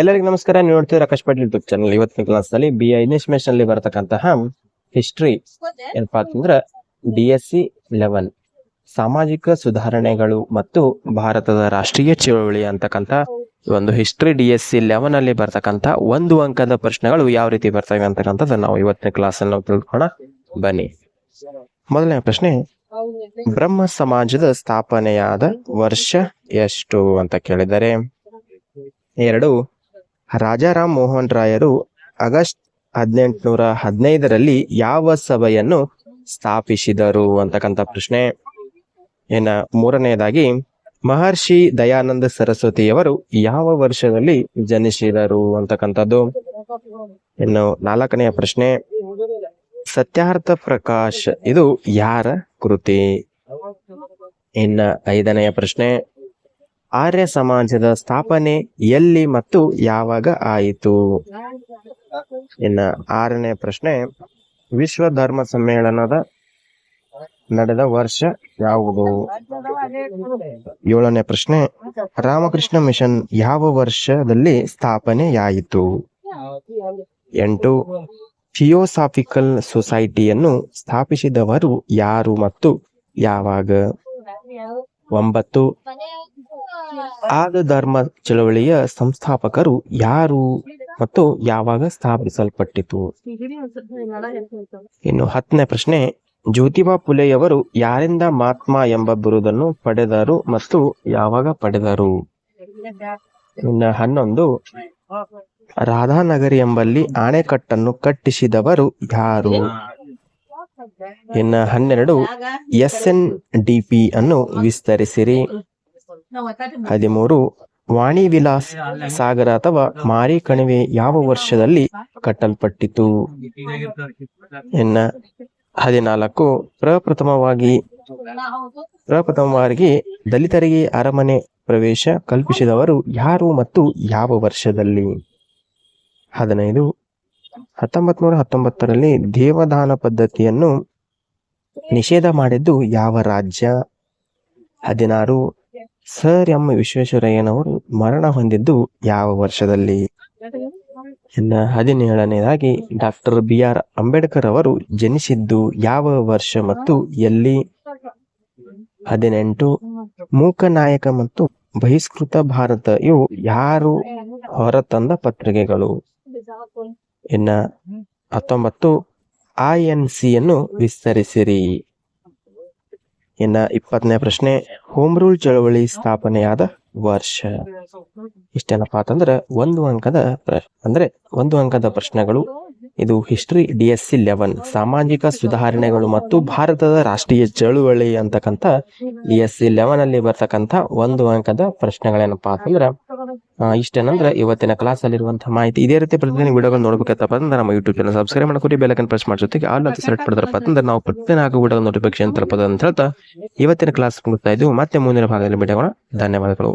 ಎಲ್ಲರಿಗೂ ನಮಸ್ಕಾರ. ನೀವು ನೋಡ್ತೀವಿ ರಾಕೇಶ್ ಪಾಟೀಲ್ ಯೂಟ್ಯೂಬ್ ಚಾನಲ್. ಇವತ್ತಿನ ಕ್ಲಾಸ್ ಅಲ್ಲಿ ಬಿ ಐ ಇಂಗ್ಲಿಷ್ ಅಲ್ಲಿ ಬರತಕ್ಕಂತಹ ಹಿಸ್ಟ್ರಿ ಏನಪ್ಪಾ ಅಂತಂದ್ರೆ ಡಿ ಎಸ್ ಸಿ ಲೆವೆನ್ ಸಾಮಾಜಿಕ ಸುಧಾರಣೆಗಳು ಮತ್ತು ಭಾರತದ ರಾಷ್ಟ್ರೀಯ ಚಳವಳಿ ಅಂತಕ್ಕಂಥ ಒಂದು history D S C eleven ಅಲ್ಲಿ ಬರ್ತಕ್ಕಂಥ ಒಂದು ಅಂಕದ ಪ್ರಶ್ನೆಗಳು ಯಾವ ರೀತಿ ಬರ್ತವೆ ಅಂತಕ್ಕಂಥದ್ದು ನಾವು ಇವತ್ತಿನ ಕ್ಲಾಸ್ ಅಲ್ಲಿ ನಾವು ತಿಳ್ಕೊಳ್ಳೋಣ. ಬನ್ನಿ. ಮೊದಲನೇ ಪ್ರಶ್ನೆ, ಬ್ರಹ್ಮ ಸಮಾಜದ ಸ್ಥಾಪನೆಯಾದ ವರ್ಷ ಎಷ್ಟು ಅಂತ ಕೇಳಿದ್ದಾರೆ ಎರಡು ರಾಜಾರಾಮ್ ಮೋಹನ್ ರಾಯರು ಆಗಸ್ಟ್ ಹದಿನೆಂಟುನೂರ ಹದಿನೈದರಲ್ಲಿ ಯಾವ ಸಭೆಯನ್ನು ಸ್ಥಾಪಿಸಿದರು ಅಂತಕ್ಕಂಥ ಪ್ರಶ್ನೆ. ಇನ್ನ ಮೂರನೆಯದಾಗಿ, ಮಹರ್ಷಿ ದಯಾನಂದ ಸರಸ್ವತಿಯವರು ಯಾವ ವರ್ಷದಲ್ಲಿ ಜನಿಸಿದರು ಅಂತಕ್ಕಂಥದ್ದು. ಇನ್ನು ನಾಲ್ಕನೆಯ ಪ್ರಶ್ನೆ, ಸತ್ಯಾರ್ಥ ಪ್ರಕಾಶ್ ಇದು ಯಾರ ಕೃತಿ? ಇನ್ನ ಐದನೆಯ ಪ್ರಶ್ನೆ ಆರ್ಯ ಸಮಾಜದ ಸ್ಥಾಪನೆ ಎಲ್ಲಿ ಮತ್ತು ಯಾವಾಗ ಆಯಿತು? ಇನ್ನ ಆರನೇ ಪ್ರಶ್ನೆ ವಿಶ್ವ ಧರ್ಮ ಸಮ್ಮೇಳನದ ನಡೆದ ವರ್ಷ ಯಾವುದು? ಏಳನೇ ಪ್ರಶ್ನೆ, ರಾಮಕೃಷ್ಣ ಮಿಷನ್ ಯಾವ ವರ್ಷದಲ್ಲಿ ಸ್ಥಾಪನೆಯಾಯಿತು? ಎಂಟು, ಥಿಯೋಸಾಫಿಕಲ್ ಸೊಸೈಟಿಯನ್ನು ಸ್ಥಾಪಿಸಿದವರು ಯಾರು ಮತ್ತು ಯಾವಾಗ? ಒಂಬತ್ತು ಆದ ಧರ್ಮ ಚಳವಳಿಯ ಸಂಸ್ಥಾಪಕರು ಯಾರು ಮತ್ತು ಯಾವಾಗ ಸ್ಥಾಪಿಸಲ್ಪಟ್ಟಿತು? ಇನ್ನು ಹತ್ತನೇ ಪ್ರಶ್ನೆ, ಜ್ಯೋತಿಬಾ ಫುಲೆಯವರು ಯಾರಿಂದ ಮಹಾತ್ಮ ಎಂಬ ಬಿರುದನ್ನು ಪಡೆದರು ಮತ್ತು ಯಾವಾಗ ಪಡೆದರು? ಇನ್ನು ಹನ್ನೊಂದು, ರಾಧಾನಗರಿ ಎಂಬಲ್ಲಿ ಆಣೆಕಟ್ಟನ್ನು ಕಟ್ಟಿಸಿದವರು ಯಾರು? ಇನ್ನು ಹನ್ನೆರಡು ಎಸ್ ಎನ್ ಡಿ ಪಿ ಅನ್ನು ವಿಸ್ತರಿಸಿರಿ. ಹದಿಮೂರು. ವಾಣಿ ವಿಲಾಸ್ ಸಾಗರ ಅಥವಾ ಮಾರಿ ಕಣಿವೆ ಯಾವ ವರ್ಷದಲ್ಲಿ ಕಟ್ಟಲ್ಪಟ್ಟಿತು? ಇನ್ನ ಹದಿನಾಲ್ಕು. ಪ್ರಪ್ರಥಮವಾಗಿ ಪ್ರಪ್ರಥಮವಾಗಿ ದಲಿತರಿಗೆ ಅರಮನೆ ಪ್ರವೇಶ ಕಲ್ಪಿಸಿದವರು ಯಾರು ಮತ್ತು ಯಾವ ವರ್ಷದಲ್ಲಿ? ಹದಿನೈದು. ಹತ್ತೊಂಬತ್ ನೂರ ಹತ್ತೊಂಬತ್ತರಲ್ಲಿ ದೇವದಾನ ಪದ್ಧತಿಯನ್ನು ನಿಷೇಧ ಮಾಡಿದ್ದು ಯಾವ ರಾಜ್ಯ? ಹದಿನಾರು. ಸರ್ ಎಂ ವಿಶ್ವೇಶ್ವರಯ್ಯನವರು ಮರಣ ಹೊಂದಿದ್ದು ಯಾವ ವರ್ಷದಲ್ಲಿ? ಇನ್ನ ಹದಿನೇಳನೇದಾಗಿ ಡಾಕ್ಟರ್ ಬಿ ಆರ್ ಅಂಬೇಡ್ಕರ್ ಅವರು ಜನಿಸಿದ್ದು ಯಾವ ವರ್ಷ ಮತ್ತು ಎಲ್ಲಿ? ಹದಿನೆಂಟು, ಮೂಕನಾಯಕ ಮತ್ತು ಬಹಿಷ್ಕೃತ ಭಾರತ ಇವು ಯಾರು ಹೊರತಂದ ಪತ್ರಿಕೆಗಳು? ಇನ್ನ ಹತ್ತೊಂಬತ್ತು, ಐ ಎನ್ ಸಿಯನ್ನು ವಿಸ್ತರಿಸಿರಿ. ಇನ್ನ ಇಪ್ಪತ್ತನೇ ಪ್ರಶ್ನೆ ಹೋಮ್ ರೂಲ್ ಚಳವಳಿ ಸ್ಥಾಪನೆಯಾದ ವರ್ಷ. ಇಷ್ಟೇನಪ್ಪ ಅಂತಂದ್ರೆ ಒಂದು ಅಂಕದ ಅಂದ್ರೆ ಒಂದು ಅಂಕದ ಪ್ರಶ್ನೆಗಳು. ಇದು history D S C eleven ಸಾಮಾಜಿಕ ಸುಧಾರಣೆಗಳು ಮತ್ತು ಭಾರತದ ರಾಷ್ಟ್ರೀಯ ಚಳುವಳಿ ಅಂತಕ್ಕಂಥ ಡಿ ಎಸ್ ಸಿ ಲೆವೆನ್ ಅಲ್ಲಿ ಬರ್ತಕ್ಕಂಥ ಒಂದು ಅಂಕದ ಪ್ರಶ್ನೆಗಳೇನಪ್ಪಾ ಅಂತಂದ್ರೆ ಇಷ್ಟೇನಂದ್ರೆ ಇವತ್ತಿನ ಕ್ಲಾಸ್ ಅಲ್ಲಿರುವಂತಹ ಮಾಹಿತಿ. ಇದೇ ರೀತಿ ಪ್ರತಿದಿನ ವಿಡಿಯೋಗಳು ನೋಡಬೇಕಪ್ಪ ಅಂದ್ರೆ ನಮ್ಮ ಯೂಟ್ಯೂಬ್ ಚಾನಲ್ ಸಬ್ಸ್ಕ್ರೈಬ್ ಬೆಲ್ ಬೆಲಕನ್ ಪ್ರೆಸ್ ಮಾಡ್. ಜೊತೆಗೆ ಆಲ್ ಅಂತ ಸೆಲೆಕ್ಟ್ ಮಾಡಿದ್ರಪ್ಪ ಅಂತಂದ್ರೆ ನಾವು ಪ್ರತಿದಿನ ಆಗುವ ವಿಡಿಯೋ ನೋಟಿಫಿಕೇಶನ್ ತಲುಪದ ಅಂತ ಹೇಳ್ತಾ ಇವತ್ತಿನ ಕ್ಲಾಸ್ ಮುಗಿಸ್ತಾ ಇದ್ದೀವಿ. ಮತ್ತೆ ಮುಂದಿನ ಭಾಗದಲ್ಲಿ ಭೇಟಿಯಾಗೋಣ. ಧನ್ಯವಾದಗಳು.